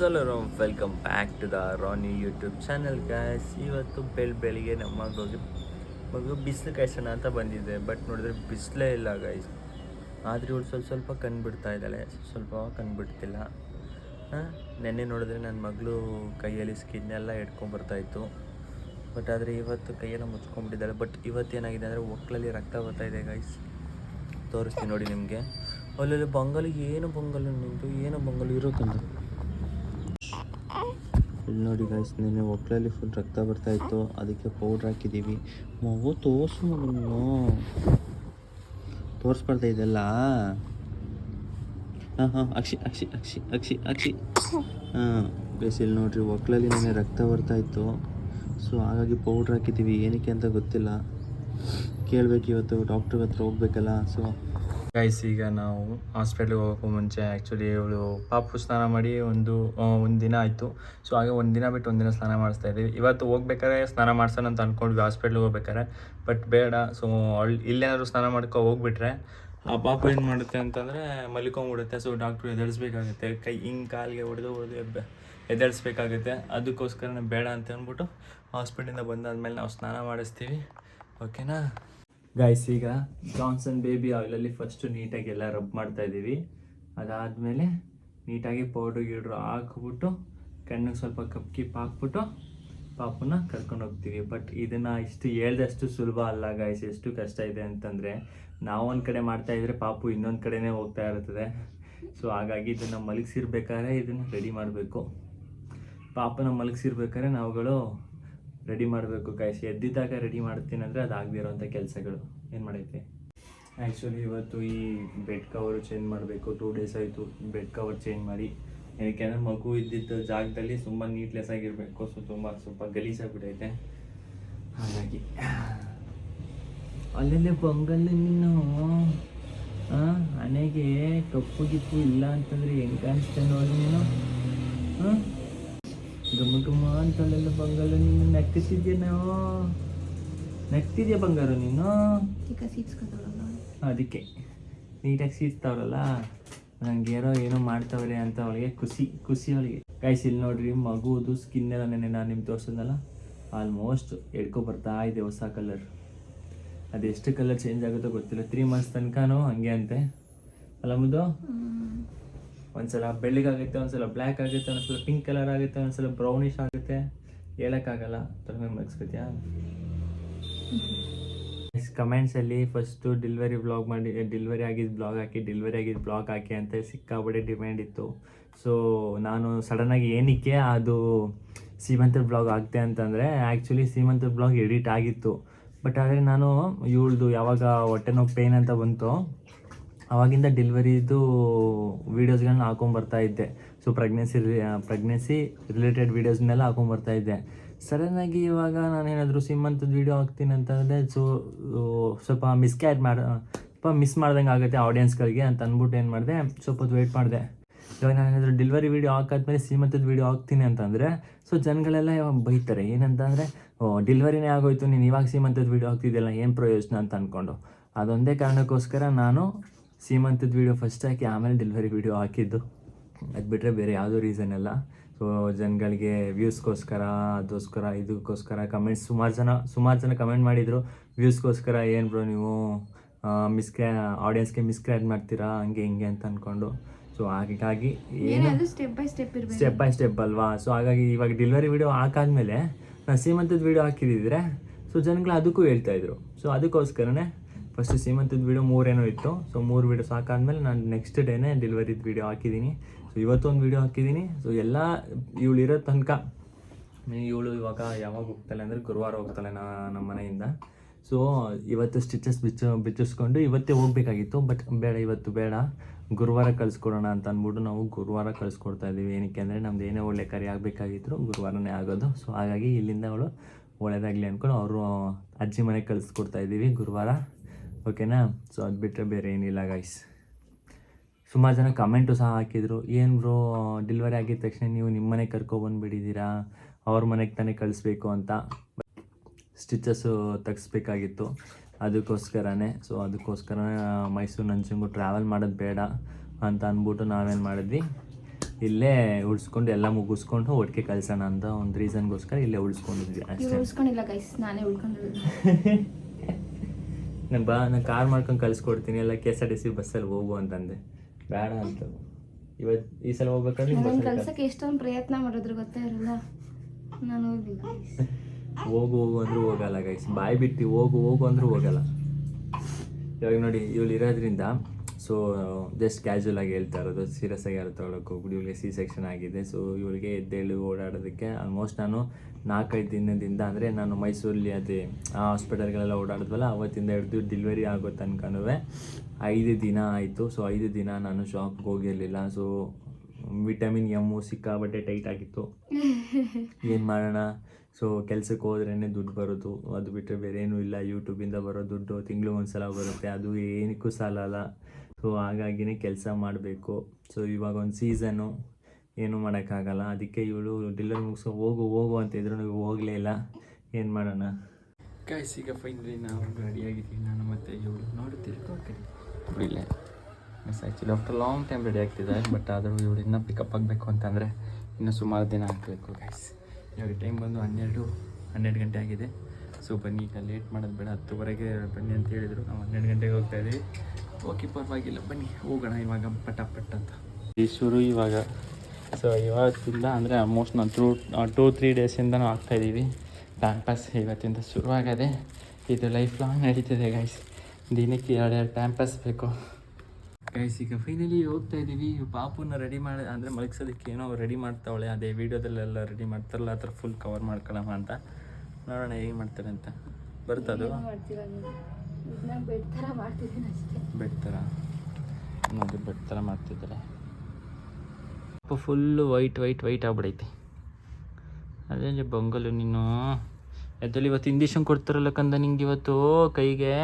ಸಲರು welcome back to the Rani YouTube channel guys ಇವತ್ತು ಬೆಳ್, ಬೆಳಿಗ್ಗೆ ನಮ್ಮ ಮಗುಗೆ ಮಗು ಬಿಸಿಲು ಕಾಯಿಸೋಣ ಅಂತ ಬಂದಿದ್ದೆ ಬಟ್ ನೋಡಿದ್ರೆ ಬಿಸಿಲೇ ಇಲ್ಲ ಗಾಯ್ಸ್ ಆದರೆ ಇವಳು ಸ್ವಲ್ಪ ಸ್ವಲ್ಪ ಕಂಡುಬಿಡ್ತಾ ಇದ್ದಾಳೆ, ಸ್ವಲ್ಪ ಕಂಡುಬಿಡ್ತಿಲ್ಲ ನೆನ್ನೆ ನೋಡಿದ್ರೆ ನನ್ನ ಮಗಳು ಕೈಯಲ್ಲಿ ಸ್ಕಿನ್ ಎಲ್ಲ ಇಟ್ಕೊಂಡ್ಬರ್ತಾಯಿತ್ತು ಬಟ್ ಆದರೆ ಇವತ್ತು ಕೈಯೆಲ್ಲ ಮುಚ್ಕೊಂಡ್ಬಿಟ್ಟಿದ್ದಾಳೆ. ಬಟ್ ಇವತ್ತೇನಾಗಿದೆ ಅಂದರೆ ಒಕ್ಕಲಲ್ಲಿ ರಕ್ತ ಬರ್ತಾ ಇದೆ ಗಾಯ್ಸ್ ತೋರಿಸ್ತೀನಿ ನೋಡಿ ನಿಮಗೆ. ಅಲ್ಲಲ್ಲಿ ಬಂಗಾಲು, ಏನು ಬಂಗಾಲು ನಿಂತು ಏನು ಬಂಗಾಲು ಇರೋಕ್ಕಂದು ಇಲ್ಲಿ ನೋಡಿ ಗಾಯ್ಸ್ ನಿನ್ನೆ ಒಕ್ಕಲಲ್ಲಿ ಫುಲ್ ರಕ್ತ ಬರ್ತಾ ಇತ್ತು. ಅದಕ್ಕೆ ಪೌಡ್ರ್ ಹಾಕಿದ್ದೀವಿ ಮಗು ತೋರಿಸು ಮಗನ್ನು ತೋರಿಸ್ಬಾರ್ದ ಇದೆಲ್ಲ. ಹಾಂ ಹಾಂ, ಅಕ್ಷಿ ಅಕ್ಷಿ ಅಕ್ಷಿ ಅಕ್ಷಿ ಅಕ್ಷಿ. ಹಾಂ ಬೇಸ್ ಇಲ್ಲಿ ನೋಡ್ರಿ ಒಕ್ಕಲಲ್ಲಿ ನಿನ್ನೆ ರಕ್ತ ಬರ್ತಾ ಇತ್ತು. ಸೊ ಹಾಗಾಗಿ ಪೌಡ್ರ್ ಹಾಕಿದ್ದೀವಿ ಏನಕ್ಕೆ ಅಂತ ಗೊತ್ತಿಲ್ಲ. ಕೇಳಬೇಕು ಇವತ್ತು ಡಾಕ್ಟ್ರ್ ಹತ್ರ ಹೋಗ್ಬೇಕಲ್ಲ. ಸೊ ಗೈಸ್ ಈಗ ನಾವು ಹಾಸ್ಪಿಟ್ಲಿಗೆ ಹೋಗೋಕೆ ಮುಂಚೆ ಆ್ಯಕ್ಚುಲಿ ಇವಳು ಪಾಪು ಸ್ನಾನ ಮಾಡಿ ಒಂದು ಒಂದು ದಿನ ಆಯಿತು. ಸೊ ಹಾಗೆ ಒಂದು ದಿನ ಬಿಟ್ಟು ಒಂದು ದಿನ ಸ್ನಾನ ಮಾಡಿಸ್ತಾ ಇದ್ದೀವಿ ಇವತ್ತು ಹೋಗ್ಬೇಕಾದ್ರೆ ಸ್ನಾನ ಮಾಡ್ಸೋಣ ಅಂತ ಅಂದ್ಕೊಂಡ್ವಿ ಹಾಸ್ಪಿಟ್ಲಿಗೆ ಹೋಗ್ಬೇಕಾದ್ರೆ. ಬಟ್ ಬೇಡ ಸೊ ಅಳ್ ಇಲ್ಲೇನಾದ್ರು ಸ್ನಾನ ಮಾಡ್ಕೊ ಹೋಗ್ಬಿಟ್ರೆ. ಆ ಪಾಪು ಏನು ಮಾಡುತ್ತೆ ಅಂತಂದರೆ ಮಲ್ಕೊಂಬಿಡುತ್ತೆ ಸೊ ಡಾಕ್ಟ್ರು ಎದುರಿಸ್ಬೇಕಾಗುತ್ತೆ. ಕೈ ಹಿಂಗೆ ಕಾಲಿಗೆ ಹೊಡೆದು ಹೊಡೆದು ಎಬ್ಬೆ ಎದ್ದೇಳಿಸ್ಬೇಕಾಗುತ್ತೆ ಅದಕ್ಕೋಸ್ಕರನೇ ಬೇಡ ಅಂತ ಅಂದ್ಬಿಟ್ಟು ಹಾಸ್ಪಿಟಲಿಂದ ಬಂದಾದ್ಮೇಲೆ ನಾವು ಸ್ನಾನ ಮಾಡಿಸ್ತೀವಿ. ಓಕೆನಾ ಗೈಸ್ ಈಗ ಜಾನ್ಸನ್ ಬೇಬಿ ಆಯಿಲಲ್ಲಿ ಫಸ್ಟು ನೀಟಾಗಿ ಎಲ್ಲ ರಬ್ ಮಾಡ್ತಾ ಇದ್ದೀವಿ. ಅದಾದಮೇಲೆ ನೀಟಾಗಿ ಪೌಡ್ರ್ ಗಿಡ್ರು ಹಾಕ್ಬಿಟ್ಟು ಕಣ್ಣಿಗೆ ಸ್ವಲ್ಪ ಕಪ್ ಕಿಪ್ ಹಾಕ್ಬಿಟ್ಟು ಪಾಪುನ ಕರ್ಕೊಂಡು ಹೋಗ್ತೀವಿ. ಬಟ್ ಇದನ್ನು ಇಷ್ಟು ಹೇಳ್ದಷ್ಟು ಸುಲಭ ಅಲ್ಲ ಗಾಯ್ಸ್ ಎಷ್ಟು ಕಷ್ಟ ಇದೆ ಅಂತಂದರೆ ನಾವು ಒಂದು ಕಡೆ ಮಾಡ್ತಾ ಇದ್ರೆ ಪಾಪು ಇನ್ನೊಂದು ಕಡೆನೇ ಹೋಗ್ತಾ ಇರ್ತದೆ ಸೊ ಹಾಗಾಗಿ ಇದನ್ನು ಮಲಗಿಸಿರ್ಬೇಕಾದ್ರೆ ಇದನ್ನು ರೆಡಿ ಮಾಡಬೇಕು. ಪಾಪನ ಮಲಗಿಸಿರ್ಬೇಕಾದ್ರೆ ನಾವುಗಳು ರೆಡಿ ಮಾಡಬೇಕು ಕಾಯಿಸಿ ಎದ್ದಿದ್ದಾಗ ರೆಡಿ ಮಾಡ್ತೀನಿ ಅಂದರೆ ಅದು ಆಗದಿರೋಂಥ ಕೆಲಸಗಳು. ಏನು ಮಾಡೈತೆ? ಆ್ಯಕ್ಚುಲಿ ಇವತ್ತು ಈ ಬೆಡ್ ಕವರು ಚೇಂಜ್ ಮಾಡಬೇಕು. ಟೂ ಡೇಸ್ ಆಯಿತು ಬೆಡ್ ಕವರ್ ಚೇಂಜ್ ಮಾಡಿ. ಯಾಕೆಂದರೆ ಮಗು ಇದ್ದಿದ್ದ ಜಾಗದಲ್ಲಿ ತುಂಬ ನೀಟ್ಲೆಸ್ ಆಗಿರಬೇಕು. ಸೊ ತುಂಬ ಸ್ವಲ್ಪ ಗಲೀಜಾಗ್ಬಿಟ್ಟೈತೆ ಹಾಗಾಗಿ ಅಲ್ಲೆಲ್ಲೇ ಬಂಗಲ್ಲ ನೀನು ಹಣೆಗೆ ಕಪ್ಪು ಗಿಪ್ಪು ಇಲ್ಲ ಅಂತಂದ್ರೆ ಹೆಂಗೆ ಕಾಣಿಸ್ತೇನೆ ನೋಡಿ ನೀನು ಹಾಂ ಘಮ ಅಂತಲ್ಲೆಲ್ಲ ಬಂಗಾರ ನೀನು ನಗ್ತಿದ್ಯಾ ನಾವು ನಗ್ತಿದ್ಯಾ ಬಂಗಾರ ನೀನು? ಅದಕ್ಕೆ. ನೀಟಾಗಿ ಸೀಟ್ತಾವ್ರಲ್ಲ ನಂಗೆ ಏನೋ ಏನೋ ಮಾಡ್ತಾವ್ರೆ ಅಂತ ಅವಳಿಗೆ ಖುಷಿ ಖುಷಿ ಅವಳಿಗೆ. ಕಾಯಿಸಿ ಇಲ್ಲಿ ನೋಡ್ರಿ ಮಗುದು ಸ್ಕಿನ್ ಎಲ್ಲ ನೆನೆ ನಾನು ನಿಮ್ಗೆ ತೋರಿಸಿದ್ನಲ್ಲ? ಆಲ್ಮೋಸ್ಟ್ ಎಡ್ಕೊ ಬರ್ತಾ ಇದೆ ಹೊಸ ಕಲರ್ ಅದೆಷ್ಟು ಕಲರ್ ಚೇಂಜ್ ಆಗುತ್ತೋ ಗೊತ್ತಿಲ್ಲ. ತ್ರೀ ಮಂತ್ಸ್ ತನಕನೋ ಹಂಗೆ ಅಂತೆ. ಅಲ್ಲ ಮುದ್ದು? ಒಂದ್ಸಲ ಬೆಳ್ಳಗಾಗುತ್ತೆ ಒಂದ್ಸಲ ಬ್ಲ್ಯಾಕ್ ಆಗುತ್ತೆ ಒಂದ್ಸಲ ಪಿಂಕ್ ಕಲರ್ ಆಗುತ್ತೆ ಒಂದ್ಸಲ ಬ್ರೌನಿಶ್ ಆಗುತ್ತೆ ಹೇಳಕ್ಕಾಗಲ್ಲ, ತಲೆ ಮಗ್ಸ್ಕೊತ್ಯಾ ಕಮೆಂಟ್ಸಲ್ಲಿ ಫಸ್ಟು ಡಿಲ್ವರಿ ಬ್ಲಾಗ್ ಮಾಡಿ ಡಿಲ್ವರಿ ಆಗಿದ್ದು ಬ್ಲಾಗ್ ಹಾಕಿ ಡಿಲ್ವರಿ ಆಗಿದ್ದು ಬ್ಲಾಗ್ ಹಾಕಿ ಅಂತ ಸಿಕ್ಕಾಬಡೆ ಡಿಮ್ಯಾಂಡ್ ಇತ್ತು. ಸೊ ನಾನು ಸಡನ್ನಾಗಿ ಏನಕ್ಕೆ ಅದು ಸೀಮಂತರ್ ಬ್ಲಾಗ್ ಆಗ್ತೆ ಅಂತಂದರೆ ಆ್ಯಕ್ಚುಲಿ ಸೀಮಂತರ್ ಬ್ಲಾಗ್ ಎಡಿಟ್ ಆಗಿತ್ತು. ಬಟ್ ಆದರೆ ನಾನು ಇವಳ್ದು ಯಾವಾಗ ಹೊಟ್ಟೆ ನೋವು ಪೇನ್ ಅಂತ ಬಂತು ಅವಾಗಿಂದ ಡೆಲಿವರಿದು ವೀಡಿಯೋಸ್ಗಳನ್ನ ಹಾಕೊಂಬರ್ತಾ ಇದ್ದೆ. ಸೊ ಪ್ರೆಗ್ನೆನ್ಸಿ ಪ್ರೆಗ್ನೆನ್ಸಿ ರಿಲೇಟೆಡ್ ವೀಡಿಯೋಸ್ನೆಲ್ಲ ಹಾಕೊಂಬರ್ತಾ ಇದ್ದೆ. ಸಡನ್ನಾಗಿ ಇವಾಗ ನಾನೇನಾದರೂ ಸಿಮ್ಮಂತದ್ದು ವೀಡಿಯೋ ಹಾಕ್ತೀನಿ ಅಂತಂದರೆ ಸೊ ಸ್ವಲ್ಪ ಮಿಸ್ಕ್ಯಾಡ್ ಮಾಡ ಸ್ವಲ್ಪ ಮಿಸ್ ಮಾಡ್ದಂಗೆ ಆಗುತ್ತೆ ಆಡಿಯನ್ಸ್ಗಳಿಗೆ ಅಂತ ಅಂದ್ಬಿಟ್ಟು ಏನು ಮಾಡಿದೆ, ಸ್ವಲ್ಪ ಹೊತ್ತು ವೆಯ್ಟ್ ಮಾಡಿದೆ. ಇವಾಗ ನಾನೇನಾದರೂ ಡೆಲಿವರಿ ವೀಡಿಯೋ ಹಾಕಾದ್ಮೇಲೆ ಸೀಮಂತದ ವೀಡಿಯೋ ಹಾಕ್ತೀನಿ ಅಂತಂದರೆ ಸೊ ಜನಗಳೆಲ್ಲ ಇವಾಗ ಬೈತಾರೆ. ಏನಂತಂದರೆ ಡೆಲಿವರಿನೇ ಆಗೋಯ್ತು, ನೀನು ಇವಾಗ ಸೀಮಂತದ ವೀಡಿಯೋ ಹಾಕ್ತಿದ್ದೆಲ್ಲ ಏನು ಪ್ರಯೋಜನ ಅಂತ ಅಂದ್ಕೊಂಡು ಅದೊಂದೇ ಕಾರಣಕ್ಕೋಸ್ಕರ ನಾನು ಸೀಮಂತದ ವೀಡಿಯೋ ಫಸ್ಟ್ ಹಾಕಿ ಆಮೇಲೆ ಡೆಲಿವರಿ ವೀಡಿಯೋ ಹಾಕಿದ್ದು. ಅದು ಬಿಟ್ಟರೆ ಬೇರೆ ಯಾವುದೂ ರೀಸನ್ ಇಲ್ಲ. ಸೊ ಜನಗಳಿಗೆ ವ್ಯೂಸ್ಗೋಸ್ಕರ ಅದಕ್ಕೋಸ್ಕರ ಇದಕ್ಕೋಸ್ಕರ ಕಮೆಂಟ್ಸ್ ಸುಮಾರು ಜನ ಸುಮಾರು ಜನ ಕಮೆಂಟ್ ಮಾಡಿದರು. ವ್ಯೂಸ್ಗೋಸ್ಕರ ಏನು ಬ್ರೋ ನೀವು ಮಿಸ್ ಕ್ರ್ಯಾ ಆಡಿಯನ್ಸ್ಗೆ ಮಿಸ್ಕ್ರ್ಯಾಡ್ ಮಾಡ್ತೀರಾ ಹಂಗೆ ಹಿಂಗೆ ಅಂತ ಅಂದ್ಕೊಂಡು ಸೊ ಹಾಗಾಗಿ ಏನು ಸ್ಟೆಪ್ ಬೈ ಸ್ಟೆಪ್ ಇರ್ಬೇಕು. ಸ್ಟೆಪ್ ಬೈ ಸ್ಟೆಪ್ ಅಲ್ವಾ? ಸೊ ಹಾಗಾಗಿ ಇವಾಗ ಡೆಲಿವರಿ ವಿಡಿಯೋ ಹಾಕಾದ್ಮೇಲೆ ನಾನು ಸೀಮಂತದ ವಿಡಿಯೋ ಹಾಕಿದ್ದಿದ್ರೆ ಸೊ ಜನಗಳು ಅದಕ್ಕೂ ಹೇಳ್ತಾ ಇದ್ರು. ಸೊ ಅದಕ್ಕೋಸ್ಕರನೇ ಫಸ್ಟ್ ಸೀಮಂತದ ವಿಡಿಯೋ ಮೂರೇನೋ ಇತ್ತು. ಸೊ ಮೂರು ವಿಡಿಯೋ ಸಾಕಾದ್ಮೇಲೆ ನಾನು ನೆಕ್ಸ್ಟ್ ಡೇನೇ ಡೆಲಿವರಿದ ವೀಡಿಯೋ ಹಾಕಿದ್ದೀನಿ. ಸೊ ಇವತ್ತೊಂದು ವಿಡಿಯೋ ಹಾಕಿದ್ದೀನಿ. ಸೊ ಎಲ್ಲ ಇವಳಿರೋ ತನಕ. ಇವಳು ಇವಾಗ ಯಾವಾಗ ಹೋಗ್ತಾಳೆ ಅಂದರೆ ಗುರುವಾರ ಹೋಗ್ತಾಳೆ ನಾ ನಮ್ಮ ಮನೆಯಿಂದ. ಸೊ ಇವತ್ತು ಸ್ಟಿಚಸ್ ಬಿಚ್ಚ ಬಿಚ್ಚಿಸ್ಕೊಂಡು ಇವತ್ತೇ ಹೋಗಬೇಕಾಗಿತ್ತು. ಬಟ್ ಬೇಡ, ಇವತ್ತು ಬೇಡ. ಗುರುವಾರ ಕಳಿಸ್ಕೊಡೋಣ ಅಂತ ಅಂದ್ಬಿಟ್ಟು ನಾವು ಗುರುವಾರ ಕಳಿಸ್ಕೊಡ್ತಾ ಇದ್ದೀವಿ. ಏನಕ್ಕೆ ಅಂದರೆ ನಮ್ದು ಏನೇ ಒಳ್ಳೆ ಕರಿ ಆಗಬೇಕಾಗಿದ್ರು ಗುರುವಾರನೇ ಆಗೋದು. ಸೊ ಹಾಗಾಗಿ ಇಲ್ಲಿಂದ ಅವಳು ಒಳ್ಳೆಯದಾಗಲಿ ಅಂದ್ಕೊಂಡು ಅವರು ಅಜ್ಜಿ ಮನೆಗೆ ಕಳಿಸ್ಕೊಡ್ತಾ ಇದ್ದೀವಿ ಗುರುವಾರ. ಓಕೆನಾ ಸೊ ಅದು ಬಿಟ್ಟರೆ ಬೇರೆ ಏನಿಲ್ಲ ಗೈಸ್ ಸುಮಾರು ಜನ ಕಮೆಂಟು ಸಹ ಹಾಕಿದರು. ಏನು ಬ್ರೋ ಡೆಲಿವರಿ ಆಗಿದ ತಕ್ಷಣ ನೀವು ನಿಮ್ಮ ಮನೆಗೆ ಕರ್ಕೊಬಂದುಬಿಟ್ಟಿದ್ದೀರಾ ಅವ್ರ ಮನೆಗೆ ತಾನೇ ಕಳಿಸ್ಬೇಕು ಅಂತ. ಸ್ಟಿಚಸ್ಸು ತೆಗಿಸ್ಬೇಕಾಗಿತ್ತು. ಅದಕ್ಕೋಸ್ಕರನೇ. ಸೊ ಅದಕ್ಕೋಸ್ಕರ ಮೈಸೂರು ನಂಜಂಗು ಟ್ರಾವೆಲ್ ಮಾಡೋದು ಬೇಡ ಅಂತ ಅಂದ್ಬಿಟ್ಟು ನಾವೇನು ಮಾಡಿದ್ವಿ. ಇಲ್ಲೇ ಉಳಿಸ್ಕೊಂಡು ಎಲ್ಲ ಮುಗಿಸ್ಕೊಂಡು ಒಟ್ಟಿಗೆ ಕಳ್ಸೋಣ ಅಂತ ಒಂದು ರೀಸನ್ಗೋಸ್ಕರ ಇಲ್ಲೇ ಉಳಿಸ್ಕೊಂಡಿದ್ವಿ ಅಷ್ಟೇ. ಉಳಿಸ್ಕೊಂಡಿಲ್ಲ ಗೈಸ್ ನಾನೇ ಉಳ್ಕೊಂಡಿರೋದು. ನಾನು ಬಾ ನಾನು ಕಾರ್ ಮಾಡ್ಕೊಂಡು ಕಳಿಸ್ಕೊಡ್ತೀನಿ. ಎಲ್ಲ K S R T C ಬಸ್ಸಲ್ಲಿ ಹೋಗು ಅಂತಂದೆ. ಬೇಡ ಅಂತ. ಇವತ್ತು ಈ ಸಲ ಹೋಗ್ಬೇಕಾದ್ರೆ ನನ್ನ ಬಸ್ಸಲ್ಲಿ ಕಳ್ಸಕ್ಕೆ ಎಷ್ಟೊಂದು ಪ್ರಯತ್ನ ಮಾಡಿದ್ರು ಗೊತ್ತೇ ಇರಲ್ಲ. ನಾನು ಹೋಗಿಲ್ಲ. ಹೋಗು ಹೋಗು ಅಂದ್ರೂ ಹೋಗಲ್ಲ ಗೈಸ್ ಬಾಯಿ ಬಿಟ್ಟು ಹೋಗು ಹೋಗು ಅಂದ್ರೂ ಹೋಗಲ್ಲ. ಇವಾಗ ನೋಡಿ ಇವಳು ಇರೋದ್ರಿಂದ ಸೊ ಜಸ್ಟ್ ಕ್ಯಾಶುವಲ್ ಆಗಿ ಹೇಳ್ತಾ ಇರೋದು ಸೀರಿಯಸ್ ಆಗಿ ಯಾರು ತೊಗೊಳಕ್ಕೆ ಹೋಗ್ಬಿಡಿ. ಇವಳಿಗೆ ಸಿ ಸೆಕ್ಷನ್ ಆಗಿದೆ ಸೊ ಇವಳಿಗೆ ಎದ್ದೇಳು ಓಡಾಡೋದಕ್ಕೆ ಆಲ್ಮೋಸ್ಟ್ ನಾನು ನಾಲ್ಕೈದು ದಿನದಿಂದ ಅಂದರೆ ನಾನು ಮೈಸೂರಲ್ಲಿ ಅದೇ ಆ ಹಾಸ್ಪಿಟಲ್ಗಳೆಲ್ಲ ಓಡಾಡಿದ್ವಲ್ಲ ಅವತ್ತಿಂದ ಹಿಡಿದು ಡೆಲಿವರಿ ಆಗೋ ತನಕನೂ ಐದು ದಿನ ಆಯಿತು. ಸೊ ಐದು ದಿನ ನಾನು ಶಾಪ್ಗೆ ಹೋಗಿರಲಿಲ್ಲ. ಸೊ ವಿಟಮಿನ್ ಎಮ್ಮು ಸಿಕ್ಕಾಬಟ್ಟೆ ಟೈಟ್ ಆಗಿತ್ತು. ಏನು ಮಾಡೋಣ? ಸೊ ಕೆಲಸಕ್ಕೆ ಹೋದ್ರೇ ದುಡ್ಡು ಬರೋದು. ಅದು ಬಿಟ್ಟರೆ ಬೇರೆ ಏನೂ ಇಲ್ಲ. ಯೂಟ್ಯೂಬಿಂದ ಬರೋ ದುಡ್ಡು ತಿಂಗಳು ಒಂದು ಸಲ ಬರುತ್ತೆ. ಅದು ಏನಕ್ಕೂ ಸಾಲಲ್ಲ. ಸೊ ಹಾಗಾಗಿನೇ ಕೆಲಸ ಮಾಡಬೇಕು. ಸೊ ಇವಾಗ ಒಂದು ಸೀಸನ್ನು ಏನೂ ಮಾಡೋಕ್ಕಾಗಲ್ಲ. ಅದಕ್ಕೆ ಇವಳು ಡಿಲ್ಲರ್ ಮುಗಿಸೋ ಹೋಗು ಹೋಗು ಅಂತಿದ್ರು ನೀವು ಹೋಗಲೇ ಇಲ್ಲ. ಏನು ಮಾಡೋಣ? ಗಾಯ್ಸ್ ಈಗ ಫೈನಲಿ ನಾವು ರೆಡಿಯಾಗಿದ್ದೀವಿ ನಾನು ಮತ್ತೆ ಇವಳು ನೋಡಿ ತಿಳ್ಕೊಳ್ತೀನಿ ಇಲ್ಲೇ miss actually after long time ready ಆಗ್ತಿದೆ ಬಟ್ ಆದರೂ ಇವಳು ಇನ್ನೂ ಪಿಕಪ್ ಆಗಬೇಕು ಅಂತಂದರೆ ಇನ್ನೂ ಸುಮಾರು ದಿನ ಆಗಬೇಕು ಗೈಸ್ ಇವಾಗ ಟೈಮ್ ಬಂದು ಹನ್ನೆರಡು ಹನ್ನೆರಡು ಗಂಟೆ ಆಗಿದೆ. ಸೊ ಬನ್ನಿ ಈಗ ಲೇಟ್ ಮಾಡೋದು ಬೇಡ. ಹತ್ತುವರೆಗೆ ಬನ್ನಿ ಅಂತ ಹೇಳಿದರು. ನಾವು ಹನ್ನೆರಡು ಗಂಟೆಗೆ ಹೋಗ್ತಾ ಇದ್ದೀವಿ ಓಕೆ ಪರವಾಗಿಲ್ಲ. ಬನ್ನಿ ಹೋಗೋಣ ಇವಾಗ ಪಟ ಪಟ್ ಅಂತ. ಈ ಶುರು ಇವಾಗ ಸೊ ಇವತ್ತಿಂದ ಅಂದರೆ ಆಲ್ಮೋಸ್ಟ್ ನಾನು ಟೂ ಟೂ ತ್ರೀ ಡೇಸಿಂದನೂ ಆಗ್ತಾಯಿದ್ದೀವಿ ಟೈಮ್ ಪಾಸ್ ಇವತ್ತಿಂದ ಶುರುವಾಗದೆ ಇದು ಲೈಫ್ ಲಾಂಗ್ ನಡೀತಿದೆ ಗೈಸ್ ದಿನಕ್ಕೆ ಎರಡು ಎರಡು ಟೈಮ್ ಪಾಸ್ ಬೇಕು. ಗೈಸ್ ಈಗ ಫೈನಲಿ ಹೋಗ್ತಾ ಇದ್ದೀವಿ. ಪಾಪುನ ರೆಡಿ ಮಾಡಿ ಅಂದರೆ ಮಲಗಿಸೋದಕ್ಕೆ ಏನೋ ರೆಡಿ ಮಾಡ್ತಾವಳೆ. ಅದೇ ವೀಡಿಯೋದಲ್ಲೆಲ್ಲ ರೆಡಿ ಮಾಡ್ತಾರಲ್ಲ ಆ ಥರ ಫುಲ್ ಕವರ್ ಮಾಡ್ಕೊಳ್ಳೋಣ ಅಂತ. ನೋಡೋಣ ಹೇಗೆ ಮಾಡ್ತಾರೆ ಅಂತ. ಬರ್ತದು ಬೆಡ್ ಥರ ಮಾಡ್ತಿದ್ದೀನಿ ಬೆಡ್ ಥರ. ನೋಡಿ ಬೆಡ್ ಥರ ಮಾಡ್ತಿದ್ದಾರೆ. ಫುಲ್ಲು ವೈಟ್ ವೈಟ್ ವೈಟ್ ಆಗ್ಬಿಡೈತೆ. ಅದೇ ಬೊಂಗಲು ನೀನು. ಎದ್ದಲ್ಲಿ ಇವತ್ತು ಇಂಜೆಕ್ಷನ್ ಕೊಡ್ತಾರಲ್ಲ ಕಂದ ನಿಂಗೆ ಇವತ್ತು? ಕೈಗೆ?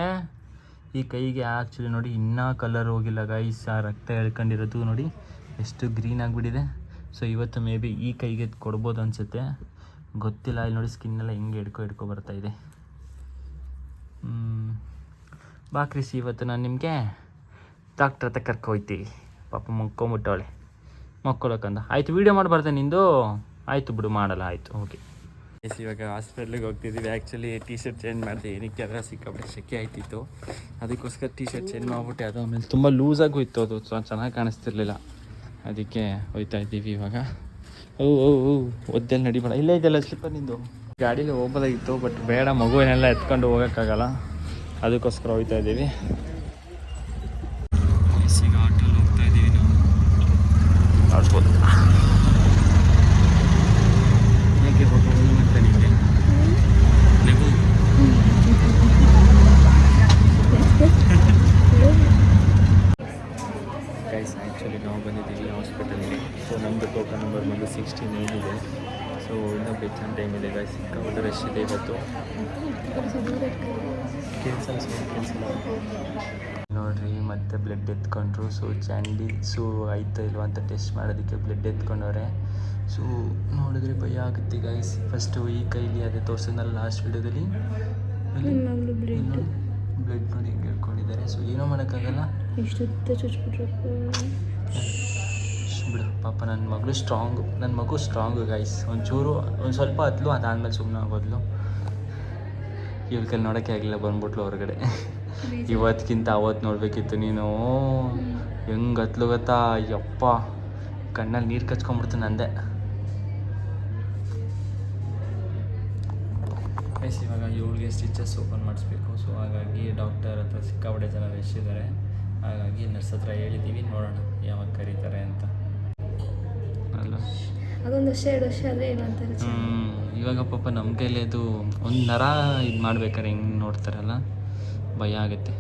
ಈ ಕೈಗೆ ಆ್ಯಕ್ಚುಲಿ ನೋಡಿ, ಇನ್ನೂ ಕಲರ್ ಹೋಗಿಲ್ಲ ಗೈಸ್ ಆ ರಕ್ತ ಎಳ್ಕೊಂಡಿರೋದು ನೋಡಿ, ಎಷ್ಟು ಗ್ರೀನ್ ಆಗಿಬಿಟ್ಟಿದೆ. ಸೊ ಇವತ್ತು ಮೇ ಬಿ ಈ ಕೈಗೆ ಕೊಡ್ಬೋದು ಅನಿಸುತ್ತೆ. ಗೊತ್ತಿಲ್ಲ, ಇಲ್ಲಿ ನೋಡಿ ಸ್ಕಿನ್ನೆಲ್ಲ ಹಿಂಗೆ ಹಿಡ್ಕೊ ಹಿಡ್ಕೊ ಬರ್ತಾ ಇದೆ. ಬಾಕ್ರಿಸಿ ಇವತ್ತು ನಾನು ನಿಮಗೆ ಡಾಕ್ಟ್ರ್ ಹತ್ರ ಕರ್ಕೊಯ್ತೀವಿ ಪಾಪ ಮಕ್ಕೊಂಬಿಟ್ಟವಳೆ ಮಕ್ಕೊಳಕ್ಕಂದ ಆಯಿತು ವೀಡಿಯೋ ಮಾಡಬಾರ್ದ ನಿಂದು. ಆಯಿತು ಬಿಡು, ಮಾಡಲ್ಲ, ಆಯಿತು ಓಕೆ ಇವಾಗ ಹಾಸ್ಪಿಟ್ಲಿಗೆ ಹೋಗ್ತಿದ್ದೀವಿ ಆ್ಯಕ್ಚುಲಿ ಟಿ ಶರ್ಟ್ ಚೇಂಜ್ ಮಾಡಿದೆ. ಏನಕ್ಕೆ ಅದರ ಸಿಕ್ಕಾಪಟ್ಟೆ ಸೆಕೆ ಆಯ್ತಿತ್ತು. ಅದಕ್ಕೋಸ್ಕರ ಟಿ ಶರ್ಟ್ ಚೇಂಜ್ ಮಾಡಿಬಿಟ್ಟೆ. ಅದು ಆಮೇಲೆ ತುಂಬ ಲೂಸಾಗಿ ಇತ್ತು ಅದು ಚೆನ್ನಾಗಿ ಕಾಣಿಸ್ತಿರ್ಲಿಲ್ಲ. ಅದಕ್ಕೆ ಹೋಯ್ತಾ ಇದ್ದೀವಿ ಇವಾಗ. ಓ ಓ ಒದ್ದೆಲ್ಲಿ ನಡಿಬೇಡ. ಇಲ್ಲೇ ಇದೆಲ್ಲ ಸ್ಲಿಪ್ಪರ್ ನಿಂದು? ಗಾಡೀಲಿ ಹೋಗ್ಬೋದಾಗಿತ್ತು ಬಟ್ ಬೇಡ. ಮಗುವಿನೆಲ್ಲ ಎತ್ಕೊಂಡು ಹೋಗೋಕ್ಕಾಗಲ್ಲ. ಅದಕ್ಕೋಸ್ಕರ ಹೋಗ್ತಾ ಇದ್ದೀವಿ ಈಗ ಆಟೋಲ್ಲಿ ಹೋಗ್ತಾ ಇದ್ದೀವಿ ನಾವು ನೀವು? ಗೈಸ್ ಆ್ಯಕ್ಚುಲಿ ನಾವು ಬಂದಿದ್ದೀವಿ ಹಾಸ್ಪಿಟಲ್ಗೆ ಸೊ ನಮ್ಮದು ಟೋಕನ್ ನಂಬರ್ ಬಂದು ನೈನ್ ಇದೆ. ಸೊ ಇನ್ನೂ ಬೆಚ್ಚನ್ ಟೈಮ್ ಇದೆ ಗೈಸ್ ಸಿಕ್ಕಾಪಟ್ಟೆ ರಶ್ ಇದೆ ಇವತ್ತು. ಕೆಲಸ ಕೆಲಸ ಮತ್ತೆ ಬ್ಲಡ್ ಎತ್ಕೊಂಡ್ರು. ಸೊ ಚಂಡಿ ಸೊ ಆಯ್ತಾ ಇಲ್ವಾ ಅಂತ ಟೆಸ್ಟ್ ಮಾಡೋದಕ್ಕೆ ಬ್ಲಡ್ ಎತ್ಕೊಂಡವ್ರೆ. ಸೊ ನೋಡಿದ್ರೆ ಭಯ ಆಗುತ್ತೆ ಗೈಸ್ ಫಸ್ಟು ಈ ಕೈಲಿ ಅದೇ ತೋರಿಸಿದ್ನಲ್ಲ ಲಾಸ್ಟ್ ವಿಡಿಯೋದಲ್ಲಿ. ಬ್ಲಡ್ ನೋಡಿ ಹಿಂಗೆ ಹೇಳ್ಕೊಂಡಿದ್ದಾರೆ. ಸೊ ಏನೋ ಮಾಡೋಕ್ಕಾಗಲ್ಲ. ಬಿಡು ಪಾಪ ನನ್ನ ಮಗಳು ಸ್ಟ್ರಾಂಗ್ ನನ್ನ ಮಗು ಸ್ಟ್ರಾಂಗು ಗೈಸ್ ಒಂಚೂರು ಒಂದು ಸ್ವಲ್ಪ ಹತ್ಲು ಅದಾದ್ಮೇಲೆ ಸುಮ್ಮನೆ ಆಗೋದ್ಲು. ಇವ್ರ ಕೈಲಿ ನೋಡೋಕ್ಕೆ ಆಗಿಲ್ಲ ಬಂದ್ಬಿಟ್ಲು ಹೊರಗಡೆ. ಇವತ್ತಿಗಿಂತ ಅವತ್ತು ನೋಡಬೇಕಿತ್ತು ನೀನು. ಹೆಂಗೆ ಹತ್ಲು ಗೊತ್ತಾ? ಯಪ್ಪ. ಕಣ್ಣಲ್ಲಿ ನೀರು ಕಚ್ಕೊಂಡ್ಬಿಡ್ತು ನಂದೆ. ಎಸ್ ಇವಾಗ ಇವಳಿಗೆ ಸ್ಟಿಚಸ್ ಓಪನ್ ಮಾಡಿಸ್ಬೇಕು. ಸೊ ಹಾಗಾಗಿ ಡಾಕ್ಟರ್ ಹತ್ರ ಸಿಕ್ಕಾಪಟ್ಟೆ ಜನ ರಶ್ ಇದ್ದಾರೆ ಹಾಗಾಗಿ ನರ್ಸ್ ಹತ್ರ ಹೇಳಿದ್ದೀವಿ ನೋಡೋಣ ಯಾವಾಗ ಕರೀತಾರೆ ಅಂತ. ಅಲ್ಲ. ಅದೊಂದು ವರ್ಷ ಎರಡು ವರ್ಷ ಆದರೆ ಏನಂತಾರೆ ಹ್ಮ್. ಇವಾಗ ಪಾಪ ನಮ್ಮ ಕೈಲಿ ಅದು ಒಂದು ನರ ಇದು ಮಾಡ್ಬೇಕಾರೆ ಹೆಂಗೆ ನೋಡ್ತಾರಲ್ಲ? ಭಯ ಆಗುತ್ತೆ.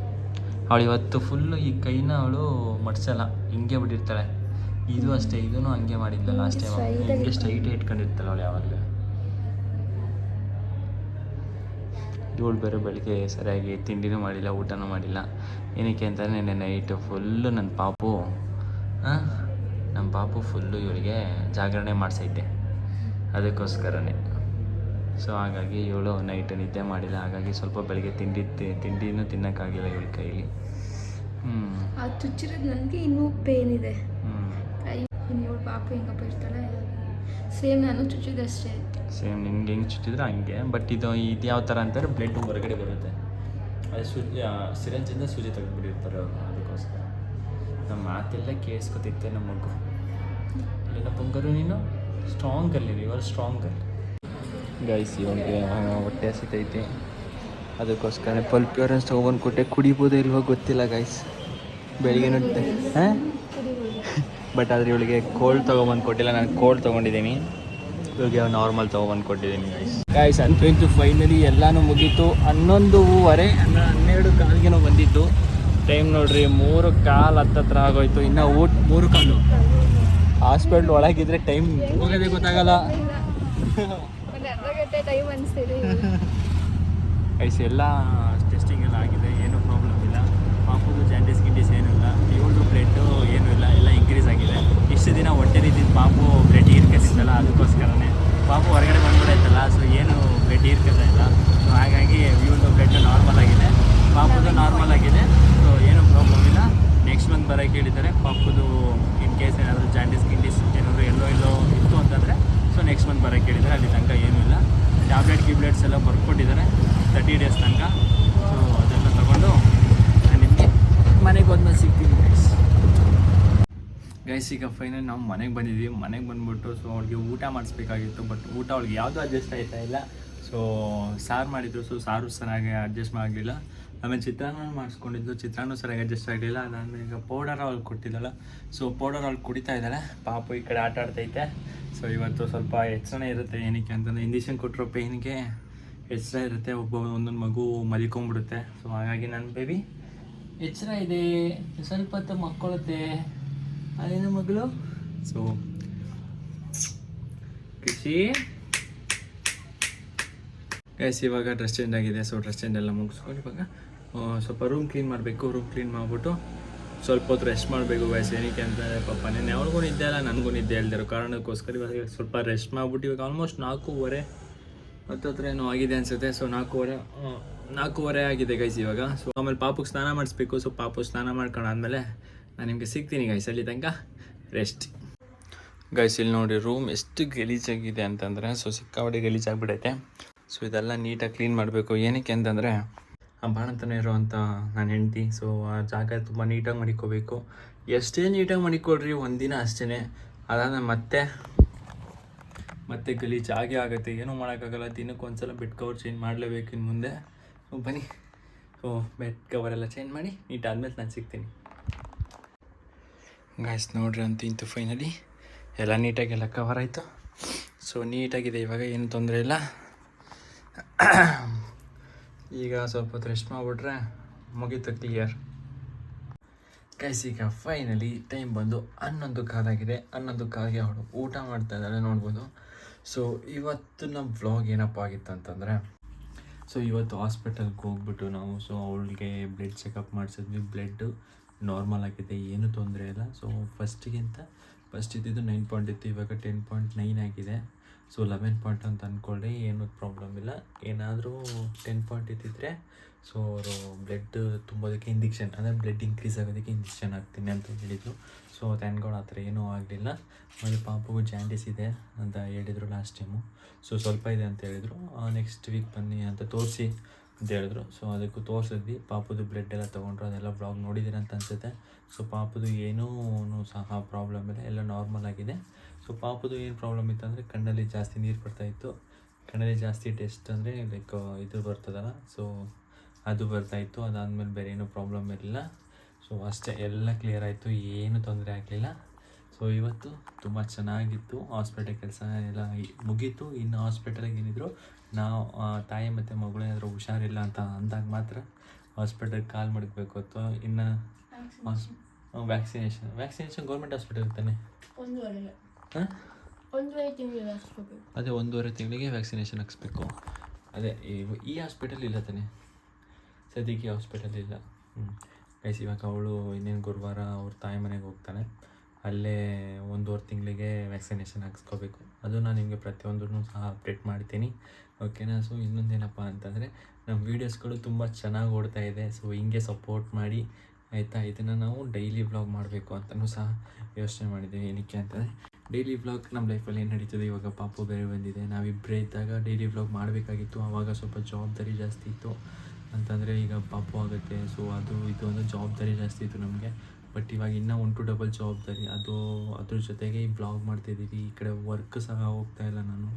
ಅವಳು ಇವತ್ತು ಫುಲ್ಲು ಈ ಕೈನ ಅವಳು ಮಡ್ಸಲ್ಲ. ಹಿಂಗೆ ಬಿಟ್ಟಿರ್ತಾಳೆ. ಇದು ಅಷ್ಟೇ ಇದೂ ಹಂಗೆ ಮಾಡಿದ್ಲ ಲಾಸ್ಟ್ ಟೈಮ್ ಹಿಂಗೆ ಸ್ಟ್ರೈಟ್ ಇಟ್ಕೊಂಡಿರ್ತಾಳೆ ಅವಳು ಯಾವಾಗಲೂ. ಇವಳು ಬೇರೆ ಬೆಳಿಗ್ಗೆ ಸರಿಯಾಗಿ ತಿಂಡಿನೂ ಮಾಡಿಲ್ಲ ಊಟನೂ ಮಾಡಿಲ್ಲ. ಏನಕ್ಕೆ ಅಂತ ನೆನ್ನೆ ನೈಟು ಫುಲ್ಲು ನನ್ನ ಪಾಪು ಹಾಂ ನಮ್ಮ ಪಾಪು ಫುಲ್ಲು ಇವಳಿಗೆ ಜಾಗರಣೆ ಮಾಡಿಸೈತೆ. ಅದಕ್ಕೋಸ್ಕರನೇ. ಸೊ ಹಾಗಾಗಿ ಇವಳು ನೈಟ್ ನಿದ್ದೆ ಮಾಡಿಲ್ಲ. ಹಾಗಾಗಿ ಸ್ವಲ್ಪ ಬೆಳಗ್ಗೆ ತಿಂಡಿ ತಿಂಡಿನೂ ತಿನ್ನೋಕ್ಕಾಗಿಲ್ಲ ಇವಳ ಕೈಲಿ. ಹ್ಞೂ ಅದು ಚುಚ್ಚಿರೋದು ನನಗೆ ಇನ್ನೂ ಪೇನ್ ಇದೆ. ಕೈ ಇನ್ನು ಇವಳು ಪಾಪ ಹೆಂಗಪ್ಪ ಇರ್ತಾಳೆ. ಸೇಮ್ ನಾನು ಚುಚ್ಚಿದಷ್ಟೇ ಸೇಮ್ ನಿನ್ಗೆ ಹೆಂಗೆ ಚುಚ್ಚಿದ್ರೆ ಹಂಗೆ. ಬಟ್ ಇದು ಇದು ಯಾವ ಥರ ಅಂತಾರೆ ಬ್ಲಡ್ ಹೊರಗಡೆ ಬರುತ್ತೆ. ಅದು ಸೂಜಿ ಸಿರಂಜಿಂದ ಸೂಜಿ ತೆಗೆದುಬಿಟ್ಟಿರ್ತಾರೆ ಅವರು ಅದಕ್ಕೋಸ್ಕರ. ನಮ್ಮ ಮಾತೆಲ್ಲ ಕೇಳಿಸ್ಕೊತಿತ್ತೆ ನಮ್ಮ ಮಗು. ಇಲ್ಲ ಬಂಗಾರು ನೀನು? ಸ್ಟ್ರಾಂಗ್ ಅಲ್ಲಿ ಆರ್ ಸ್ಟ್ರಾಂಗ್ ಅಲ್ಲಿ ಗೈಸ್ ಇವಾಗ ಹೊಟ್ಟೆ ಹಸಿತೈತಿ. ಅದಕ್ಕೋಸ್ಕರ ಪಲ್ ಪ್ಯೂರೆನ್ಸ್ ತೊಗೊಂಡು ಕೊಟ್ಟೆ ಕುಡಿಬೋದೇ ಇಲ್ವೋ ಗೊತ್ತಿಲ್ಲ ಗೈಸ್ ಬೆಳಿಗ್ಗೆ ಹಾಂ? ಬಟ್ ಆದರೆ ಇವಳಿಗೆ ಕೋಲ್ಡ್ ತೊಗೊಬಂದು ಕೊಟ್ಟಿಲ್ಲ. ನಾನು ಕೋಲ್ಡ್ ತೊಗೊಂಡಿದ್ದೀನಿ. ಇವಾಗ ನಾರ್ಮಲ್ ತೊಗೊಬಂದು ಕೊಟ್ಟಿದ್ದೀನಿ ಗೈಸ್ ಗೈಸ್ ಅಂತೂ ಫೈನಲಿ ಎಲ್ಲನೂ ಮುಗೀತು. ಹನ್ನೊಂದುವರೆ, ಅಂದರೆ ಹನ್ನೆರಡು ಕಾಲ್ಗೇನೋ ಬಂದಿತ್ತು. ಟೈಮ್ ನೋಡ್ರಿ, ಮೂರು ಕಾಲು ಹತ್ತತ್ರ ಆಗೋಯ್ತು. ಇನ್ನು ಊಟ ಮೂರು ಕಾಲು ಹಾಸ್ಪಿಟ್ಲ್ ಒಳಗಿದ್ರೆ ಟೈಮ್ ಹೋಗೋದೇ ಗೊತ್ತಾಗಲ್ಲ. ಗೈಸ್ ಎಲ್ಲ ಟೆಸ್ಟಿಂಗ್ ಎಲ್ಲ ಆಗಿದೆ, ಏನೂ ಪ್ರಾಬ್ಲಮ್ ಇಲ್ಲ. ಪಾಪುದು ಜಾಂಡಿಸ್ ಗಿಂಡೀಸ್ ಏನೂ ಇಲ್ಲ. ಇವಳು ಬ್ಲಡ್ಡು ಏನೂ ಇಲ್ಲ, ಎಲ್ಲ ಇನ್ಕ್ರೀಸ್ ಆಗಿದೆ. ಇಷ್ಟು ದಿನ ಹೊಟ್ಟೆ ರೀತಿಯಿಂದ ಪಾಪು ಬ್ಲಡ್ ಹೀರ್ಕತ್ತಿದ್ದಲ್ಲ ಅದಕ್ಕೋಸ್ಕರನೇ. ಪಾಪು ಹೊರಗಡೆ ಬಂದ್ಬಿಡೈತಲ್ಲ ಸೊ ಏನು ಬ್ಲಡ್ ಹೀರ್ಕತ್ತ ಇಲ್ಲ. ಸೊ ಹಾಗಾಗಿ ಇವಳು ಬ್ಲಡ್ ನಾರ್ಮಲ್ ಆಗಿದೆ. ಪಾಪುದು ನಾರ್ಮಲ್ ಆಗಿದೆ ಸೊ ಏನೂ ಪ್ರಾಬ್ಲಮ್ ಇಲ್ಲ. ನೆಕ್ಸ್ಟ್ ಮಂತ್ ಬರೋಕ್ಕೆ ಹೇಳಿದ್ದಾರೆ, ಪಾಪುದು ಇನ್ ಕೇಸ್ ಏನಾದರೂ ಜಾಂಡಿಸ್ ಗಿಂಡೀಸ್ ಏನಾದರೂ ಎಲ್ಲೋ ಎಲ್ಲೋ ನೆಕ್ಸ್ಟ್ ಮಂತ್ ಬರೋಕ್ಕೆ ಹೇಳಿದ್ದಾರೆ, ಅಲ್ಲಿ ತನಕ ಏನೂ ಇಲ್ಲ. ಟ್ಯಾಬ್ಲೆಟ್ ಗಿಬ್ಲೆಟ್ಸ್ ಎಲ್ಲ ಬರ್ಕೊಟ್ಟಿದ್ದಾರೆ ತರ್ಟಿ ಡೇಸ್ ತನಕ. ಸೊ ಅದೆಲ್ಲ ತಗೊಂಡು ನಾನು ನಿಮಗೆ ಮನೆಗೆ ಹೋದ್ಮೇಲೆ ಸಿಗ್ತೀನಿ ಗೈಸ್ ಗೈಸ್ ಈಗ ಫೈನಲ್ ನಾವು ಮನೆಗೆ ಬಂದಿದ್ದೀವಿ ಮನೆಗೆ ಬಂದ್ಬಿಟ್ಟು ಸೊ ಅವ್ಳಿಗೆ ಊಟ ಮಾಡಿಸ್ಬೇಕಾಗಿತ್ತು ಬಟ್ ಊಟ ಅವ್ಳಿಗೆ ಯಾವುದೂ ಅಡ್ಜಸ್ಟ್ ಆಯ್ತಾ ಇಲ್ಲ. ಸೊ ಸಾರು ಮಾಡಿದ್ರು ಸೊ ಸಾರು ಚೆನ್ನಾಗಿ ಅಡ್ಜಸ್ಟ್ ಆಗಲಿಲ್ಲ ಆಮೇಲೆ ಚಿತ್ರಾನ್ನ ಮಾಡಿಸ್ಕೊಂಡಿದ್ದು, ಚಿತ್ರಾನ್ನ ಸರಿಯಾಗಿ ಅಡ್ಜಸ್ಟ್ ಆಗಲಿಲ್ಲ. ಅದಾದಮೇಲೆ ಈಗ ಪೌಡರ್ ಅವ್ಳು ಕೊಟ್ಟಿದ್ದಲ್ಲ. ಸೊ ಪೌಡರ್ ಅವ್ಳು ಕುಡಿತಾ ಇದ್ದಾಳೆ. ಪಾಪು ಈ ಕಡೆ ಆಟ ಆಡ್ತೈತೆ. ಸೊ ಇವತ್ತು ಸ್ವಲ್ಪ ಎಚ್ಚರನೇ ಇರುತ್ತೆ ಏನಕ್ಕೆ ಅಂತಂದರೆ ಇಂಜೆಕ್ಷನ್ ಕೊಟ್ಟಿರೋ ಪೇಯ್ನಿಗೆ ಎಚ್ಚರ ಇರುತ್ತೆ. ಒಬ್ಬ ಒಂದೊಂದು ಮಗು ಮಲಿಕೊಂಡ್ಬಿಡುತ್ತೆ. ಸೊ ಹಾಗಾಗಿ ನನ್ನ ಬೇಬಿ ಎಚ್ಚರ ಇದೆ. ಸ್ವಲ್ಪ ಹೊತ್ತು ಮಕ್ಕಳುತ್ತೆ. ಅದೇನು ಮಗಳು? ಸೊ ಕೃಷಿ ಗೈಸ್ ಇವಾಗ ಡ್ರೆಸ್ ಚೇಂಜ್ ಆಗಿದೆ. ಸೊ ಡ್ರೆಸ್ ಚೇಂಜ್ ಎಲ್ಲ ಮುಗಿಸ್ಕೊಂಡು ಇವಾಗ ಸ್ವಲ್ಪ ರೂಮ್ ಕ್ಲೀನ್ ಮಾಡಬೇಕು ರೂಮ್ ಕ್ಲೀನ್ ಮಾಡಿಬಿಟ್ಟು ಸ್ವಲ್ಪ ಹೊತ್ತು ರೆಸ್ಟ್ ಮಾಡಬೇಕು ವಯಸ್ಸು ಏನಕ್ಕೆ ಅಂತಂದರೆ ಪಾಪ ನೆನ್ನೆ ಅವ್ರಿಗೂ ನಿದ್ದೆ ಅಲ್ಲ ನನಗೂ ನಿದ್ದೆ ಇಲ್ದಿರೋ ಕಾರಣಕ್ಕೋಸ್ಕರ ಇವಾಗ ಸ್ವಲ್ಪ ರೆಸ್ಟ್ ಮಾಡಿಬಿಟ್ಟು ಇವಾಗ ಆಲ್ಮೋಸ್ಟ್ ನಾಲ್ಕೂವರೆ ಹತ್ತತ್ರ ಏನೋ ಆಗಿದೆ ಅನಿಸುತ್ತೆ. ಸೊ ನಾಲ್ಕೂವರೆ ನಾಲ್ಕೂವರೆ ಆಗಿದೆ ಗೈಸ್ ಇವಾಗ. ಸೊ ಆಮೇಲೆ ಪಾಪಕ್ಕೆ ಸ್ನಾನ ಮಾಡಿಸ್ಬೇಕು. ಸೊ ಪಾಪು ಸ್ನಾನ ಮಾಡ್ಕೊಂಡಾದ್ಮೇಲೆ ನಾನು ನಿಮಗೆ ಸಿಗ್ತೀನಿ ಗೈಸ್ ಅಲ್ಲಿ ತನಕ ರೆಸ್ಟ್ ಗೈಸ್ ಇಲ್ಲಿ ನೋಡಿ ರೂಮ್ ಎಷ್ಟು ಗಲೀಜಾಗಿದೆ ಅಂತಂದರೆ ಸೊ ಸಿಕ್ಕಾಪಟ್ಟೆ ಗಲೀಜಾಗ್ಬಿಡೈತೆ ಸೊ ಇದೆಲ್ಲ ನೀಟಾಗಿ ಕ್ಲೀನ್ ಮಾಡಬೇಕು. ಏನಕ್ಕೆ ಅಂತಂದರೆ ಬಾಣಂತನ ಇರುವಂಥ ನನ್ನ ಹೆಂಡತಿ. ಸೊ ಆ ಜಾಗ ತುಂಬ ನೀಟಾಗಿ ಮಡಿಕೋಬೇಕು. ಎಷ್ಟೇ ನೀಟಾಗಿ ಮಡಿಕೊಳ್ರಿ ಒಂದಿನ ಅಷ್ಟೇ ಅದಾದ ಮತ್ತೆ ಮತ್ತೆ ಗಲೀಜ್ ಆಗಿ ಆಗುತ್ತೆ. ಏನೂ ಮಾಡೋಕ್ಕಾಗಲ್ಲ. ದಿನಕ್ಕೆ ಒಂದ್ಸಲ ಬೆಡ್ ಕವರ್ ಚೇಂಜ್ ಮಾಡಲೇಬೇಕು ಇನ್ನು ಮುಂದೆ. ಸೊ ಬನ್ನಿ. ಸೊ ಬೆಡ್ ಕವರ್ ಎಲ್ಲ ಚೇಂಜ್ ಮಾಡಿ ನೀಟಾದ್ಮೇಲೆ ನಾನು ಸಿಗ್ತೀನಿ. ಗಾಯ್ಸ್ ನೋಡ್ರಿ ಅಂತ ಇಂತು ಫೈನಲಿ ಎಲ್ಲ ನೀಟಾಗಿ ಎಲ್ಲ ಕವರ್ ಆಯಿತು. ಸೊ ನೀಟಾಗಿದೆ. ಇವಾಗ ಏನು ತೊಂದರೆ ಇಲ್ಲ. ಈಗ ಸ್ವಲ್ಪ ರೆಸ್ಟ್ ಮಾಡಿಬಿಟ್ರೆ ಮುಗೀತು ಕ್ಲಿಯರ್ ಗೈಸ್ ಈಗ ಫೈನಲಿ ಟೈಮ್ ಬಂದು ಹನ್ನೊಂದು ಕಾಲಾಗಿದೆ. ಹನ್ನೊಂದು ಕಾಲಿಗೆ ಅವಳು ಊಟ ಮಾಡ್ತಾ ಇದ್ದಾಳೆ ನೋಡ್ಬೋದು. ಸೊ ನಮ್ಮ ಬ್ಲಾಗ್ ಏನಪ್ಪ ಆಗಿತ್ತು ಅಂತಂದರೆ ಸೊ ಇವತ್ತು ಹಾಸ್ಪಿಟಲ್ಗೆ ಹೋಗ್ಬಿಟ್ಟು ನಾವು ಸೊ ಅವಳಿಗೆ ಬ್ಲಡ್ ಚೆಕಪ್ ಮಾಡಿಸಿದ್ವಿ. ಬ್ಲಡ್ಡು ನಾರ್ಮಲ್ ಆಗಿದೆ, ಏನೂ ತೊಂದರೆ ಇಲ್ಲ. ಸೊ ಫಸ್ಟಿಗಿಂತ ಫಸ್ಟ್ ಇದ್ದಿದ್ದು ನೈನ್ ಪಾಯಿಂಟ್ ಇತ್ತು, ಇವಾಗ ಟೆನ್ ಪಾಯಿಂಟ್ ನೈನ್ ಆಗಿದೆ. ಸೊ ಲೆವೆನ್ ಪಾಯಿಂಟ್ ಅಂತ ಅಂದ್ಕೊಳ್ಳಿ ಏನೂ ಪ್ರಾಬ್ಲಮ್ ಇಲ್ಲ. ಏನಾದರೂ ಟೆನ್ ಪಾಯಿಂಟ್ ಇದ್ದಿದ್ರೆ ಸೊ ಅವರು ಬ್ಲಡ್ ತುಂಬೋದಕ್ಕೆ ಇಂಜೆಕ್ಷನ್ ಅಂದರೆ ಬ್ಲಡ್ ಇನ್ಕ್ರೀಸ್ ಆಗೋದಕ್ಕೆ ಇಂಜೆಕ್ಷನ್ ಹಾಕ್ತೀನಿ ಅಂತ ಹೇಳಿದರು. ಸೊ ಆ ಥರ ಏನೂ ಆಗಲಿಲ್ಲ. ಆಮೇಲೆ ಪಾಪುಗೂ ಜಾಂಡಿಸ್ ಇದೆ ಅಂತ ಹೇಳಿದರು ಲಾಸ್ಟ್ ಟೈಮು ಸೊ ಸ್ವಲ್ಪ ಇದೆ ಅಂತ ಹೇಳಿದರು. ನೆಕ್ಸ್ಟ್ ವೀಕ್ ಬನ್ನಿ ಅಂತ ತೋರಿಸಿ ಅಂತ ಹೇಳಿದ್ರು. ಸೊ ಅದಕ್ಕೂ ತೋರಿಸಿದ್ವಿ. ಪಾಪುದು ಬ್ಲಡ್ ಎಲ್ಲ ತೊಗೊಂಡ್ರು, ಅದೆಲ್ಲ ಬ್ಲಾಗ್ ನೋಡಿದ್ದೀರ ಅಂತ ಅನಿಸುತ್ತೆ. ಸೊ ಪಾಪುದು ಏನೂ ಸಹ ಪ್ರಾಬ್ಲಮ್ ಇಲ್ಲ. ಎಲ್ಲ ನಾರ್ಮಲ್ ಆಗಿದೆ. ಸೊ ಪಾಪದು ಏನು ಪ್ರಾಬ್ಲಮ್ ಇತ್ತು ಅಂದರೆ ಕಣ್ಣಲ್ಲಿ ಜಾಸ್ತಿ ನೀರು ಬರ್ತಾಯಿತ್ತು ಕಣ್ಣಲ್ಲಿ ಜಾಸ್ತಿ ಟೆಸ್ಟ್ ಅಂದರೆ ಲೈಕ್ ಇದು ಬರ್ತದಲ್ಲ? ಸೊ ಅದು ಬರ್ತಾಯಿತ್ತು ಅದಾದಮೇಲೆ ಬೇರೆ ಏನೂ ಪ್ರಾಬ್ಲಮ್ ಇರಲಿಲ್ಲ. ಸೊ ಅಷ್ಟೇ ಎಲ್ಲ ಕ್ಲಿಯರ್ ಆಯಿತು. ಏನೂ ತೊಂದರೆ ಆಗಲಿಲ್ಲ. ಸೊ ಇವತ್ತು ತುಂಬ ಚೆನ್ನಾಗಿತ್ತು. ಹಾಸ್ಪಿಟಲ್ ಕೆಲಸ ಎಲ್ಲ ಮುಗೀತು. ಇನ್ನು ಹಾಸ್ಪಿಟಲ್ಗೆ ಏನಿದ್ರು ನಾವು ತಾಯಿ ಮತ್ತು ಮಗಳೇನಾದರೂ ಹುಷಾರಿಲ್ಲ ಅಂತ ಅಂದಾಗ ಮಾತ್ರ ಹಾಸ್ಪಿಟಲ್ಗೆ ಕಾಲ್ ಮಾಡಬೇಕು ಅಥವಾ ಇನ್ನು ವ್ಯಾಕ್ಸಿನೇಷನ್ ವ್ಯಾಕ್ಸಿನೇಷನ್ ಗೌರ್ಮೆಂಟ್ ಹಾಸ್ಪಿಟಲ್ ತಾನೆ? ಒಂದೂವರೆ ತಿಂಗಳು ಹಾಕ್ಸ್ಕೋಬೇಕು. ಅದೇ ಒಂದೂವರೆ ತಿಂಗಳಿಗೆ ವ್ಯಾಕ್ಸಿನೇಷನ್ ಹಾಕ್ಸ್ಬೇಕು. ಅದೇ ಈ- ಈ ಹಾಸ್ಪಿಟಲ್ ಇಲ್ಲ ತಾನೆ? ಸದ್ಯಕ್ಕೆ ಹಾಸ್ಪಿಟಲ್ ಇಲ್ಲ. ಹ್ಞೂ ಗೈಸ್ ಇವಾಗ ಅವಳು ಇನ್ನೇನು ಗುರುವಾರ ಅವ್ರ ತಾಯಿ ಮನೆಗೆ ಹೋಗ್ತಾನೆ ಅಲ್ಲೇ ಒಂದೂವರೆ ತಿಂಗಳಿಗೆ ವ್ಯಾಕ್ಸಿನೇಷನ್ ಹಾಕ್ಸ್ಕೋಬೇಕು. ಅದು ನಾನು ನಿಮಗೆ ಪ್ರತಿಯೊಂದನ್ನು ಸಹ ಅಪ್ಡೇಟ್ ಮಾಡ್ತೀನಿ. ಓಕೆನಾ ಸೊ ಇನ್ನೊಂದೇನಪ್ಪ ಅಂತಂದರೆ ನಮ್ಮ ವೀಡಿಯೋಸ್ಗಳು ತುಂಬ ಚೆನ್ನಾಗಿ ಓಡ್ತಾ ಇದೆ. ಸೊ ಹಿಂಗೆ ಸಪೋರ್ಟ್ ಮಾಡಿ ಆಯಿತಾ? ಇದನ್ನು ನಾವು ಡೈಲಿ ವ್ಲಾಗ್ ಮಾಡಬೇಕು ಅಂತಲೂ ಸಹ ಯೋಚನೆ ಮಾಡಿದ್ದೀವಿ ಏನಕ್ಕೆ ಅಂತಂದರೆ ಡೈಲಿ ವ್ಲಾಗ್ ನಮ್ಮ ಲೈಫಲ್ಲಿ ಏನು ನಡೀತದೆ? ಇವಾಗ ಪಾಪು ಬೇರೆ ಬಂದಿದೆ. ನಾವಿಬ್ಬರೇ ಇದ್ದಾಗ ಡೈಲಿ ವ್ಲಾಗ್ ಮಾಡಬೇಕಾಗಿತ್ತು. ಆವಾಗ ಸ್ವಲ್ಪ ಜವಾಬ್ದಾರಿ ಜಾಸ್ತಿ ಇತ್ತು. ಅಂತಂದರೆ ಈಗ ಪಾಪು ಆಗುತ್ತೆ. ಸೊ ಅದು, ಇದು ಒಂದು ಜವಾಬ್ದಾರಿ ಜಾಸ್ತಿ ಇತ್ತು ನಮಗೆ. ಬಟ್ ಇವಾಗ ಇನ್ನೂ ಒನ್ ಟು ಡಬಲ್ ಜವಾಬ್ದಾರಿ. ಅದು, ಅದ್ರ ಜೊತೆಗೆ ಈ ಬ್ಲಾಗ್ ಮಾಡ್ತಾಯಿದ್ದೀವಿ ಈ ಕಡೆ ವರ್ಕ್ ಸಹ ಹೋಗ್ತಾ ಇಲ್ಲ ನಾನು.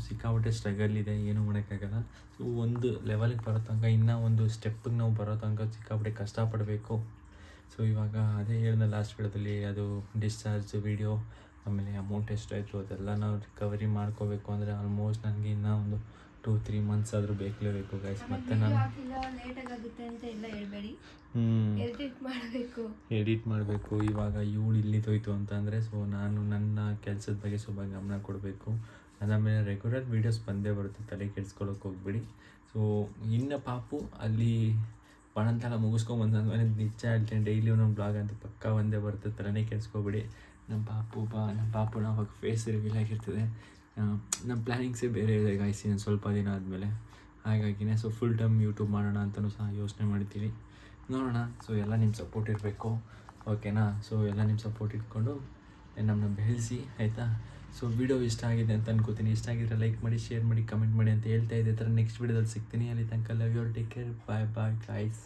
ಸಿಕ್ಕಾಪಟ್ಟೆ ಸ್ಟ್ರಗಲ್ ಇದೆ. ಏನು ಮಾಡೋಕ್ಕಾಗಲ್ಲ. ಸೊ ಒಂದು ಲೆವೆಲಿಗೆ ಬರೋ ತನಕ, ಇನ್ನೂ ಒಂದು ಸ್ಟೆಪ್ಪಿಗೆ ನಾವು ಬರೋ ತನಕ ಸಿಕ್ಕಾಪಟ್ಟೆ ಕಷ್ಟಪಡಬೇಕು. ಸೊ ಇವಾಗ ಅದೇ ಹೇಳಿದ ಲಾಸ್ಟ್ ವಿಡಿಯೋದಲ್ಲಿ ಅದು ಡಿಸ್ಚಾರ್ಜ್ ವಿಡಿಯೋ ಆಮೇಲೆ ಅಮೌಂಟ್ ಎಷ್ಟಾಯಿತು ಅದೆಲ್ಲ ನಾವು ರಿಕವರಿ ಮಾಡ್ಕೋಬೇಕು ಅಂದರೆ ಆಲ್ಮೋಸ್ಟ್ ನನಗೆ ಇನ್ನೂ ಒಂದು ಟೂ ತ್ರೀ ಮಂತ್ಸ್ ಆದರೂ ಬೇಕಲೇಬೇಕು ಗೈಸ್ ಮತ್ತೆ ನಾನು ಎಡಿಟ್ ಮಾಡಬೇಕು. ಇವಾಗ ಇವಳು ಇಲ್ಲಿದೋಯ್ತು ಅಂತ ಅಂದರೆ ಸೊ ನಾನು ನನ್ನ ಕೆಲಸದ ಬಗ್ಗೆ ಸ್ವಲ್ಪ ಗಮನ ಕೊಡಬೇಕು. ಅದಾದಮೇಲೆ ರೆಗ್ಯುಲರ್ ವೀಡಿಯೋಸ್ ಬಂದೇ ಬರುತ್ತೆ ತಲೆ ಕೆಡ್ಸ್ಕೊಳಕ್ಕೆ ಹೋಗ್ಬಿಡಿ. ಸೊ ಇನ್ನು ಪಾಪು ಅಲ್ಲಿ ಪಣಂತೆಲ್ಲ ಮುಗಿಸ್ಕೊಂಬಂದಾದ್ಮೇಲೆ ನಿಜ ಹೇಳ್ತೇನೆ ಡೈಲಿ ಒಂದೊಂದು ಬ್ಲಾಗ್ ಅಂತ ಪಕ್ಕ ಒಂದೇ ಬರುತ್ತೆ ತಲೆನೇ ಕೆಡ್ಸ್ಕೊಬಿಡಿ. ನಮ್ಮ ಪಾಪು ಬಾ ನಮ್ಮ ಪಾಪುನ ಅವಾಗ ಫೇಸ್ ರಿವೀಲ್ ಆಗಿರ್ತದೆ. ನಮ್ಮ ಪ್ಲ್ಯಾನಿಂಗ್ಸೇ ಬೇರೆ ಇದೆ ಗಾಯ್ಸಿ ಸ್ವಲ್ಪ ದಿನ ಆದಮೇಲೆ. ಹಾಗಾಗಿನೇ ಸೊ ಫುಲ್ ಟೈಮ್ ಯೂಟ್ಯೂಬ್ ಮಾಡೋಣ ಅಂತಲೂ ಸಹ ಯೋಚನೆ ಮಾಡ್ತೀವಿ ನೋಡೋಣ ಸೊ ಎಲ್ಲ ನಿಮ್ಮ ಸಪೋರ್ಟ್ ಇರಬೇಕು. ಓಕೆನಾ ಸೊ ಎಲ್ಲ ನಿಮ್ಮ ಸಪೋರ್ಟ್ ಇಟ್ಕೊಂಡು ನಮ್ಮನ್ನ ಬೆಳೆಸಿ, ಆಯಿತಾ? ಸೊ ವಿಡಿಯೋ ಇಷ್ಟ ಆಗಿದೆ ಅಂತ ಅನ್ಕೋತೀನಿ. ಇಷ್ಟ ಆಗಿದ್ರೆ ಲೈಕ್ ಮಾಡಿ ಶೇರ್ ಮಾಡಿ ಕಮೆಂಟ್ ಮಾಡಿ ಅಂತ ಹೇಳ್ತಾ ಇದ್ದೆ. ಥರ ನೆಕ್ಸ್ಟ್ ವಿಡಿಯೋದಲ್ಲಿ ಸಿಗ್ತೀನಿ. ಅಲ್ಲಿ ತನಕ love you take care bye bye guys